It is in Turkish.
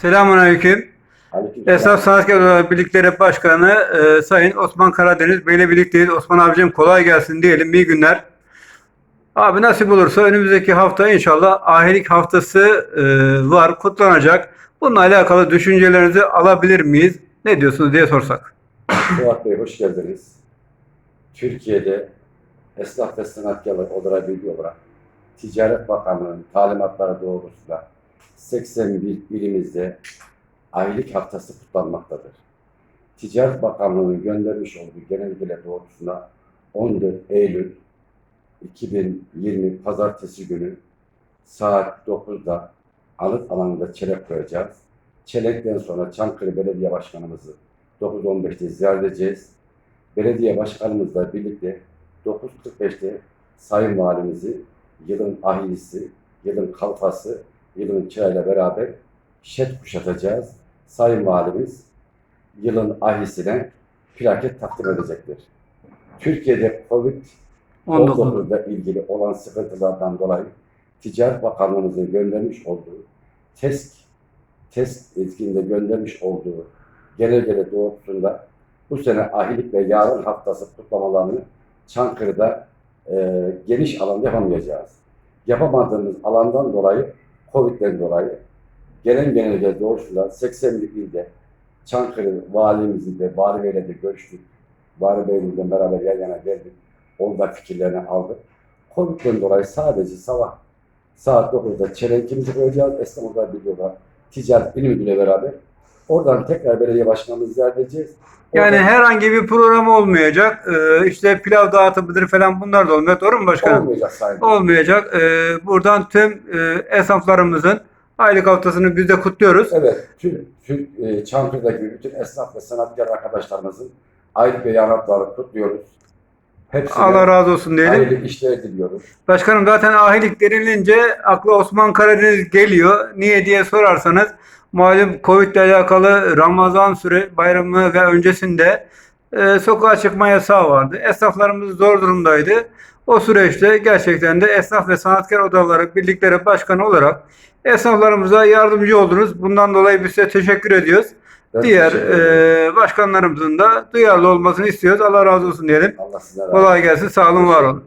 Selamünaleyküm. Aleykümselam. Esnaf Sanatkar Birlikleri Başkanı e, Sayın Osman Karadeniz Bey'le birlikteyiz. Osman abicim kolay gelsin diyelim. İyi günler. Abi nasip olursa önümüzdeki hafta inşallah ahilik haftası e, var, kutlanacak. Bununla alakalı düşüncelerinizi alabilir miyiz? Ne diyorsunuz diye sorsak. Fuat Bey hoş geldiniz. Türkiye'de Esnaf ve Sanatkarlar olarak Ticaret Bakanlığı'nın talimatları doğrultusunda 81 ilimizde aylık haftası kutlanmaktadır. Ticaret Bakanlığı'nın göndermiş olduğu genelgeler doğrultusunda 14 Eylül 2020 Pazartesi günü saat 9'da anıt alanında çelenk koyacağız. Çelenkten sonra Çankırı Belediye Başkanımızı 9.15'te ziyaret edeceğiz. Belediye başkanımızla birlikte 9.45'te Sayın Valimizi, yılın ahilisi, yılın kalfası, yılın çırayla beraber şet kuşatacağız. Sayın Valimiz yılın ahilisine plaket takdim edecektir. Türkiye'de Covid 19. 19'da ilgili olan sıkıntılardan dolayı Ticaret Bakanlığımızın göndermiş olduğu test test etkinde göndermiş olduğu genelgele doğrultusunda bu sene ahilik ve yarın haftası kutlamalarını Çankırı'da e, geniş alanda yapamayacağız. Yapamadığımız alandan dolayı Covid'den dolayı gelen genelge doğrultusunda 81 ilde Çankırı valimizle vali beyle de görüştük. Vali beyimizle beraber yan yana geldik. Onda fikirlerini aldık. Covid'den dolayı sadece sabah saat 9'da çelenkimizi koyacağız. Esnaf Odalar Birliği olarak Ticaret İl Müdürü'yle beraber. Oradan tekrar belediye başkanımızı ziyaret edeceğiz. Yani herhangi bir program olmayacak. E, işte pilav dağıtımıdır falan bunlar da olmayacak. Doğru mu başkanım? olmayacak sayın. Olmayacak. E, buradan tüm e, esnaflarımızın aylık haftasını biz de kutluyoruz. Evet, tüm, tüm e, Çankırı'daki bütün esnaf ve sanatkar arkadaşlarımızın aylık ve yanatlarını kutluyoruz. Hepsine Allah razı olsun diyelim. hayırlı işler diliyoruz. Başkanım zaten ahilik denilince akla Osman Karadeniz geliyor. Niye diye sorarsanız malum Covid ile alakalı Ramazan süre bayramı ve öncesinde e, sokağa çıkma yasağı vardı. Esnaflarımız zor durumdaydı. O süreçte gerçekten de esnaf ve sanatkar odaları birlikleri başkanı olarak esnaflarımıza yardımcı oldunuz. Bundan dolayı biz size teşekkür ediyoruz. Ben Diğer e, başkanlarımızın da duyarlı olmasını istiyoruz. Allah razı olsun diyelim. Allah sizden razı Kolay gelsin. Sağ olun, var olun.